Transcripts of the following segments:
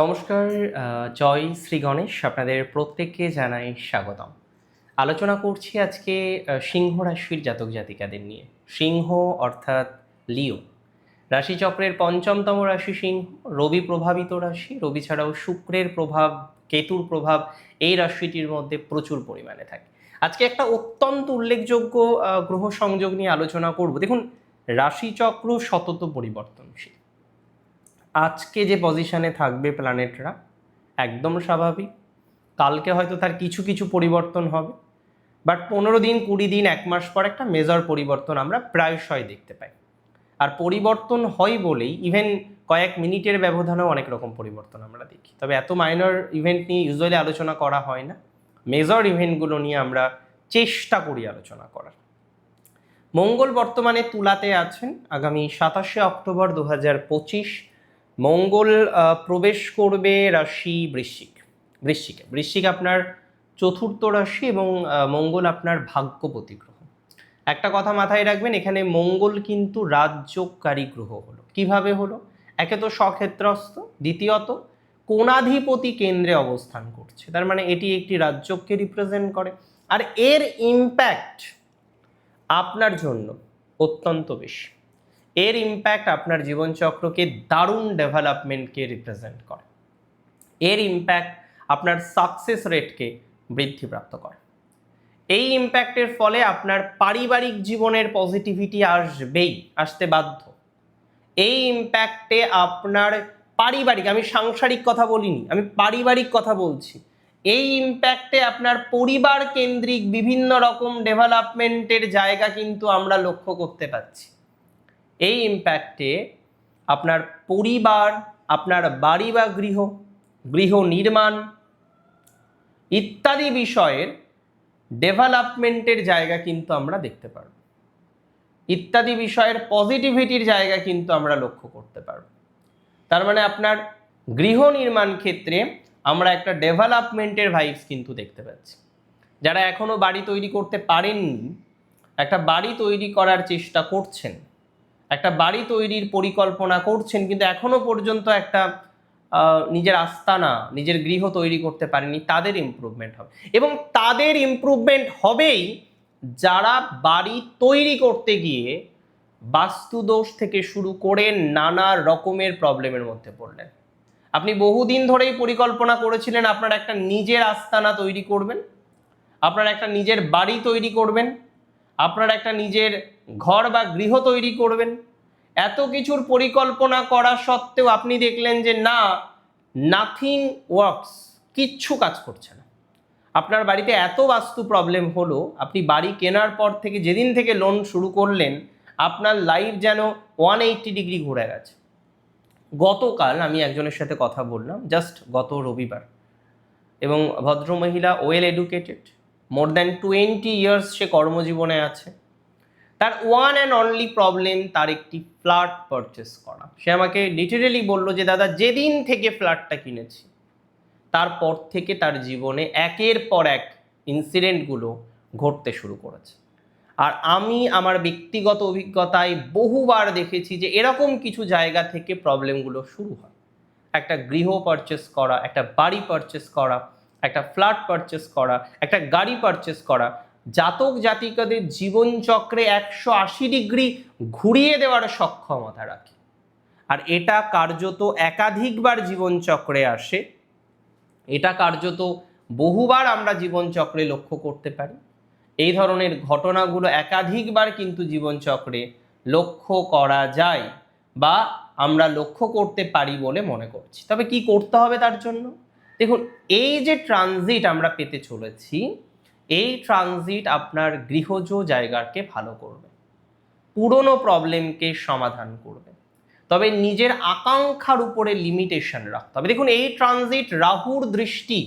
নমস্কার জয় শ্রী গণেশ, আপনাদের প্রত্যেককে জানাই স্বাগতম। আলোচনা করছি আজকে সিংহ রাশির জাতক জাতিকাদের নিয়ে। সিংহ অর্থাৎ লিও। রাশিচক্রের পঞ্চমতম রাশি সিংহ, রবি প্রভাবিত রাশি, রবি ছাড়াও শুক্রের প্রভাব, কেতুর প্রভাব, এই রাশিটির মধ্যে প্রচুর পরিমাণে থাকে। আজকে একটা অত্যন্ত উল্লেখযোগ্য গ্রহ সংযোগ নিয়ে আলোচনা করব। দেখুন, রাশিচক্র সতত পরিবর্তনশীল। আজকে যে পজিশনে থাকবে প্ল্যানেটরা একদম স্বাভাবিক। কালকে হয়তো তার কিছু কিছু পরিবর্তন হবে। বাট পনেরো দিন, কুড়ি দিন, এক মাস পর একটা মেজর পরিবর্তন আমরা প্রায়শই দেখতে পাই। আর পরিবর্তন হয় বলেই ইভেন কয়েক মিনিটের ব্যবধানেও অনেক রকম পরিবর্তন আমরা দেখি। তবে এত মাইনর ইভেন্ট নিয়ে ইউজুয়ালি আলোচনা করা হয় না। মেজর ইভেন্টগুলো নিয়ে আমরা চেষ্টা করি আলোচনা করার। মঙ্গল বর্তমানে তুলাতে আছেন। আগামী সাতাশে অক্টোবর দু হাজার পঁচিশ মঙ্গল প্রবেশ করবে রাশি বৃশ্চিক। বৃশ্চিকে। বৃশ্চিক আপনার চতুর্থ রাশি এবং মঙ্গল আপনার ভাগ্যপতি গ্রহ একটা কথা মাথায় রাখবেন, এখানে মঙ্গল কিন্তু রাজ্যকারী গ্রহ হলো। কীভাবে হলো? একে তো স্বক্ষেত্রস্থ দ্বিতীয়ত কোণাধিপতি কেন্দ্রে অবস্থান করছে। তার মানে এটি একটি রাজ্যকে রিপ্রেজেন্ট করে। আর এর ইম্প্যাক্ট আপনার জন্য অত্যন্ত বেশি। এর ইম্প্যাক্ট আপনার জীবনচক্রকে দারুণ ডেভেলপমেন্টকে রিপ্রেজেন্ট করে। এর ইম্প্যাক্ট আপনার সাকসেস রেটকে বৃদ্ধিপ্রাপ্ত করে। এই ইম্প্যাক্টের ফলে আপনার পারিবারিক জীবনের পজিটিভিটি আসবেই, আসতে বাধ্য। এই ইম্প্যাক্টে আপনার পারিবারিক, আমি সাংসারিক কথা বলিনি, আমি পারিবারিক কথা বলছি। এই ইম্প্যাক্টে আপনার পরিবার কেন্দ্রিক বিভিন্ন রকম ডেভেলপমেন্টের জায়গা কিন্তু আমরা লক্ষ্য করতে পাচ্ছি এই ইম্প্যাক্টে আপনার পরিবার, আপনার বাড়ি বা গৃহ গৃহ নির্মাণ ইত্যাদি বিষয়ের ডেভেলপমেন্টের জায়গা কিন্তু আমরা দেখতে পারব। ইত্যাদি বিষয়ের পজিটিভিটির জায়গা কিন্তু আমরা লক্ষ্য করতে পারব। তার মানে আপনার গৃহ নির্মাণ ক্ষেত্রে আমরা একটা ডেভেলপমেন্টের ভাইবস কিন্তু দেখতে পাচ্ছি। যারা এখনও বাড়ি তৈরি করতে পারেননি, একটা বাড়ি তৈরি করার চেষ্টা করছেন একটা বাড়ি তৈরির পরিকল্পনা করছেন, কিন্তু এখনও পর্যন্ত একটা নিজের আস্তানা, নিজের গৃহ তৈরি করতে পারেনি, তাদের ইমপ্রুভমেন্ট হবে। এবং তাদের ইমপ্রুভমেন্ট হবেই যারা বাড়ি তৈরি করতে গিয়ে বাস্তুদোষ থেকে শুরু করে নানা রকমের প্রবলেমের মধ্যে পড়লেন। আপনি বহুদিন ধরেই পরিকল্পনা করেছিলেন আপনার একটা নিজের আস্তানা তৈরি করবেন, আপনার একটা নিজের বাড়ি তৈরি করবেন আপনার একটা নিজের ঘর বা গৃহ তৈরি করবেন। এত কিছুর পরিকল্পনা করা সত্ত্বেও আপনি দেখলেন যে না নাথিং ওয়ার্কস কিচ্ছু কাজ করছে না। আপনার বাড়িতে এত বাস্তু প্রবলেম হলো, আপনি বাড়ি কেনার পর থেকে যেদিন থেকে লোন শুরু করলেন, আপনার লাইফ যেন ওয়ান এইট্টি ডিগ্রি ঘুরে গেছে। গতকাল আমি একজনের সাথে কথা বললাম জাস্ট গত রবিবার। এবং ভদ্রমহিলা well educated more than twenty years সে কর্মজীবনে আছে। তার ওয়ান অ্যান্ড অনলি প্রবলেম তার একটি ফ্ল্যাট পারচেস করা। সে আমাকে লিটারেলি বলল যে, দাদা, যেদিন থেকে ফ্ল্যাটটা কিনেছি, তারপর থেকে তার জীবনে একের পর এক ইনসিডেন্টগুলো ঘটতে শুরু করেছে। আর আমি আমার ব্যক্তিগত অভিজ্ঞতায় বহুবার দেখেছি যে, এরকম কিছু জায়গা থেকে প্রবলেমগুলো শুরু হয়। একটা গৃহ পারচেস করা, একটা বাড়ি পারচেস করা একটা ফ্ল্যাট পারচেস করা, একটা গাড়ি পারচেস করা, জাতক জাতিকাদের জীবনচক্রে একশো আশি ডিগ্রি ঘুরিয়ে দেওয়ার সক্ষমতা রাখে। আর এটা কার্যত একাধিকবার জীবনচক্রে আসে। এটা কার্যত বহুবার আমরা জীবনচক্রে লক্ষ্য করতে পারি। এই ধরনের ঘটনাগুলো একাধিকবার কিন্তু জীবনচক্রে লক্ষ্য করা যায় বা আমরা লক্ষ্য করতে পারি বলে মনে করছি। তবে কি করতে হবে তার জন্য? দেখুন, এই যে ট্রানজিট আমরা পেতে চলেছি, এই ট্রানজিট আপনার গৃহজ জায়গাকে ভালো করবে, পুরনো প্রবলেমকে সমাধান করবে, তবে নিজের আকাঙ্ক্ষার উপরে লিমিটেশন রাখতে হবে। দেখুন, এই ট্রানজিট রাহুর দৃষ্টি,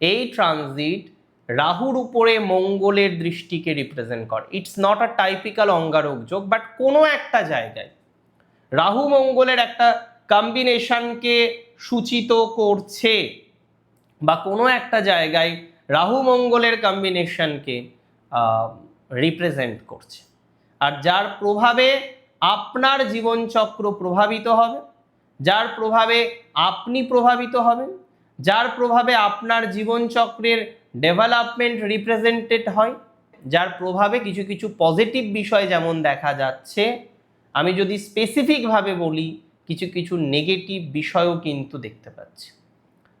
এই ট্রানজিট রাহুর উপরে মঙ্গলের দৃষ্টিকে রিপ্রেজেন্ট করে। ইটস নট আ টাইপিক্যাল অঙ্গারক যোগ বাট কোনো একটা জায়গায় রাহু মঙ্গলের একটা কম্বিনেশনকে সূচিত করছে বা কোনো একটা জায়গায় রাহু মঙ্গলের কম্বিনেশনকে রিপ্রেজেন্ট করছে। আর যার প্রভাবে আপনার জীবনচক্র প্রভাবিত হবে, যার প্রভাবে আপনি প্রভাবিত হবেন, যার প্রভাবে আপনার জীবনচক্রের ডেভেলপমেন্ট রিপ্রেজেন্টেড হয়, যার প্রভাবে কিছু কিছু পজিটিভ বিষয় যেমন দেখা যাচ্ছে, আমি যদি স্পেসিফিকভাবে বলি কিছু কিছু নেগেটিভ বিষয়ও কিন্তু দেখতে পাচ্ছি।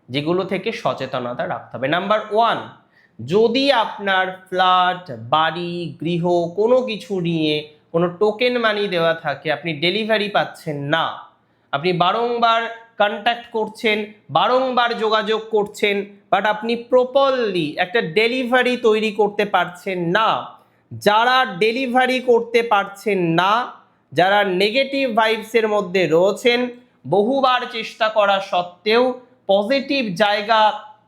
যেগুলো থেকে সচেতনতা রাখতে হবে। নাম্বার ওয়ান যদি আপনার ফ্ল্যাট বাড়ি, গৃহ কোনো কিছু নিয়ে কোনো টোকেন মানি দেওয়া থাকে, আপনি ডেলিভারি পাচ্ছেন না, আপনি বারংবার কন্ট্যাক্ট করছেন, বারংবার যোগাযোগ করছেন বাট আপনি প্রপারলি একটা ডেলিভারি তৈরি করতে পারছেন না, যারা ডেলিভারি করতে পারছেন না যারা নেগেটিভ ভাইবসের মধ্যে রয়েছেন, বহুবার চেষ্টা করা সত্ত্বেও পজিটিভ জায়গা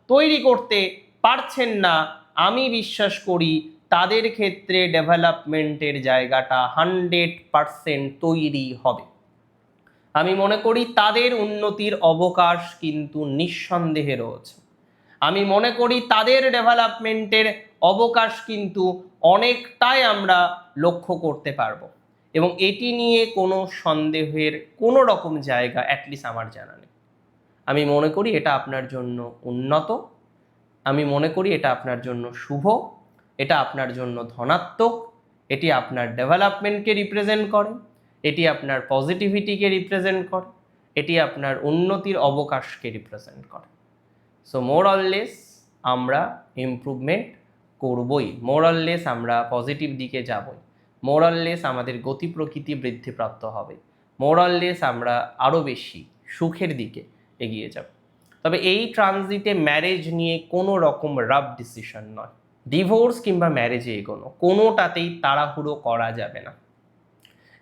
তৈরি করতে পারছেন না, আমি বিশ্বাস করি তাদের ক্ষেত্রে ডেভেলপমেন্টের জায়গাটা হান্ড্রেড পারসেন্ট তৈরি হবে। আমি মনে করি তাদের উন্নতির অবকাশ কিন্তু নিঃসন্দেহে রয়েছে। আমি মনে করি তাদের ডেভেলপমেন্টের অবকাশ কিন্তু অনেকটাই আমরা লক্ষ্য করতে পারব। এবং এটি নিয়ে কোনো সন্দেহের কোনো রকম জায়গা অ্যাটলিস্ট আমার জানা নেই। আমি মনে করি এটা আপনার জন্য উন্নত, আমি মনে করি এটা আপনার জন্য শুভ, এটা আপনার জন্য ধনাত্মক, এটি আপনার ডেভেলপমেন্টকে রিপ্রেজেন্ট করে, এটি আপনার পজিটিভিটিকে রিপ্রেজেন্ট করে, এটি আপনার উন্নতির অবকাশকে রিপ্রেজেন্ট করে। সো মোর অললেস আমরা ইমপ্রুভমেন্ট করবই মোর অললেস আমরা পজিটিভ দিকে যাবই। মোর অললেস আমাদের গতি প্রকৃতি বৃদ্ধিপ্রাপ্ত হবে। মোরাললেস আমরা আরও বেশি সুখের দিকে এগিয়ে যাব। তবে এই ট্রানজিটে ম্যারেজ নিয়ে কোনো রকম রাফ ডিসিশন নয়। ডিভোর্স কিংবা ম্যারেজে এগোনো, কোনোটাতেই তাড়াহুড়ো করা যাবে না।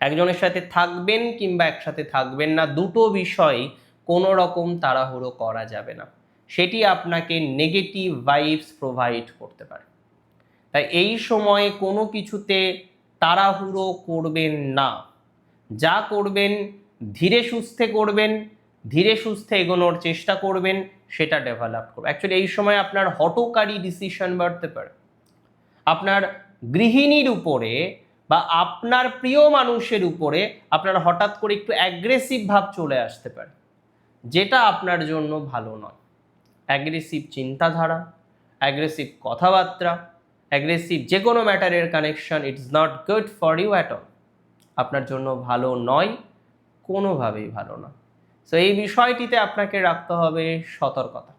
একজনের সাথে থাকবেন কিংবা একসাথে থাকবেন না, দুটো বিষয় কোনো রকম তাড়াহুড়ো করা যাবে না। সেটি আপনাকে নেগেটিভ ভাইবস প্রোভাইড করতে পারে। তাই এই সময়ে কোনো কিছুতে তাড়াহুড়ো করবেন না। যা করবেন, ধীরে সুস্থে করবেন, ধীরে সুস্থে এগোনোর চেষ্টা করবেন, সেটা ডেভেলপ করবে অ্যাকচুয়ালি এই সময় আপনার হটকারী ডিসিশন বাড়তে পারে। আপনার গৃহিণীর উপরে বা আপনার প্রিয় মানুষের উপরে আপনার হঠাৎ করে একটু অ্যাগ্রেসিভ ভাব চলে আসতে পারে। যেটা আপনার জন্য ভালো নয়। অ্যাগ্রেসিভ চিন্তাধারা অ্যাগ্রেসিভ কথাবার্তা অ্যাগ্রেসিভ যে কোনো ম্যাটারের connection it's not good for you at all আপনার জন্য ভালো নয়, কোনোভাবেই ভালো নয় সো এই বিষয়টিতে আপনাকে রাখতে হবে সতর্কতা।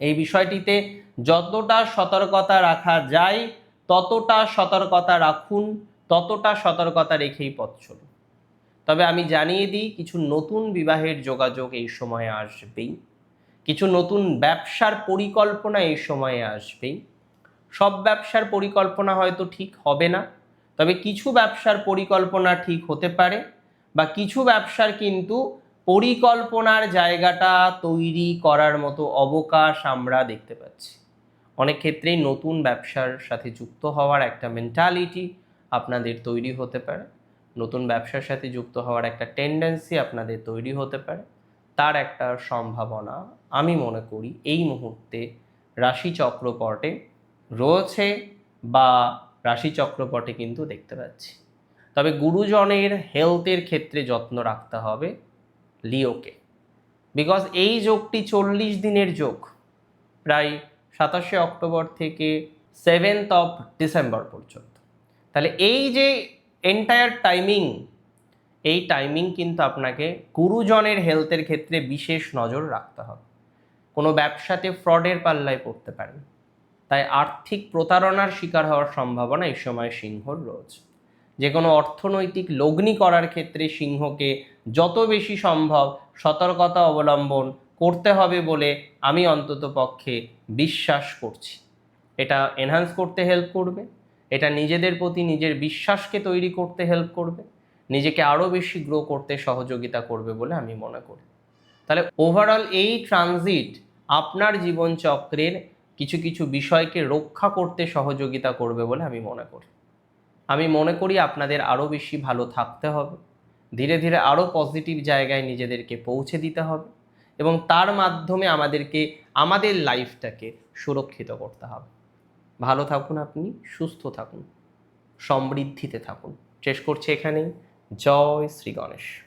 এই বিষয়টিতে যতটা সতর্কতা রাখা যায়, ততটা সতর্কতা রাখুন, ততটা সতর্কতা রেখেই পথ চলুন। তবে আমি জানিয়ে দিই, কিছু নতুন বিবাহের যোগাযোগ এই সময়ে আসবেই। কিছু নতুন ব্যবসার পরিকল্পনা এই সময়ে আসবেই। সব ব্যবসার পরিকল্পনা হয়তো ঠিক হবে না, তবে কিছু ব্যবসার পরিকল্পনা ঠিক হতে পারে বা কিছু ব্যবসার কিন্তু পরিকল্পনার জায়গাটা তৈরি করার মতো অবকাশ আমরা দেখতে পাচ্ছি। অনেক ক্ষেত্রেই নতুন ব্যবসার সাথে যুক্ত হওয়ার একটা মেন্টালিটি আপনাদের তৈরি হতে পারে, নতুন ব্যবসার সাথে যুক্ত হওয়ার একটা টেন্ডেন্সি আপনাদের তৈরি হতে পারে। তার একটা সম্ভাবনা আমি মনে করি এই মুহূর্তে রাশি চক্রপটে রয়েছে বা রাশি চক্রপটে কিন্তু দেখতে পাচ্ছি। তবে গুরুজনের হেলথের ক্ষেত্রে যত্ন রাখতে হবে লিওকে। বিকজ এই যোগটি চল্লিশ দিনের যোগ, প্রায় সাতাশে অক্টোবর থেকে সেভেন্থ অফ ডিসেম্বর পর্যন্ত। তাহলে এই যে এন্টায়ার টাইমিং এই টাইমিং কিন্তু আপনাকে গুরুজনের হেলথের ক্ষেত্রে বিশেষ নজর রাখতে হবে। কোনো ব্যবসাতে ফ্রডের পাল্লায় পড়তে পারেন। তাই আর্থিক প্রতারণার শিকার হওয়ার সম্ভাবনা এই সময় সিংহর রয়েছে। যে কোনো অর্থনৈতিক লগ্নি করার ক্ষেত্রে সিংহকে যত বেশি সম্ভব সতর্কতা অবলম্বন করতে হবে বলে আমি অন্তত পক্ষে বিশ্বাস করছি। এটা এনহান্স করতে হেল্প করবে, এটা নিজেদের প্রতি নিজের বিশ্বাসকে তৈরি করতে হেল্প করবে, নিজেকে আরও বেশি গ্রো করতে সহযোগিতা করবে বলে আমি মনে করি। তাহলে ওভারঅল এই ট্রানজিট আপনার জীবনচক্রের কিছু কিছু বিষয়কে রক্ষা করতে সহযোগিতা করবে বলে আমি মনে করি। আমি মনে করি আপনাদের আরও বেশি ভালো থাকতে হবে। ধীরে ধীরে আরও পজিটিভ জায়গায় নিজেদেরকে পৌঁছে দিতে হবে এবং তার মাধ্যমে আমাদেরকে, আমাদের লাইফটাকে সুরক্ষিত করতে হবে। ভালো থাকুন আপনি, সুস্থ থাকুন, সমৃদ্ধিতে থাকুন। শেষ করছি এখানেই। জয় শ্রী গণেশ।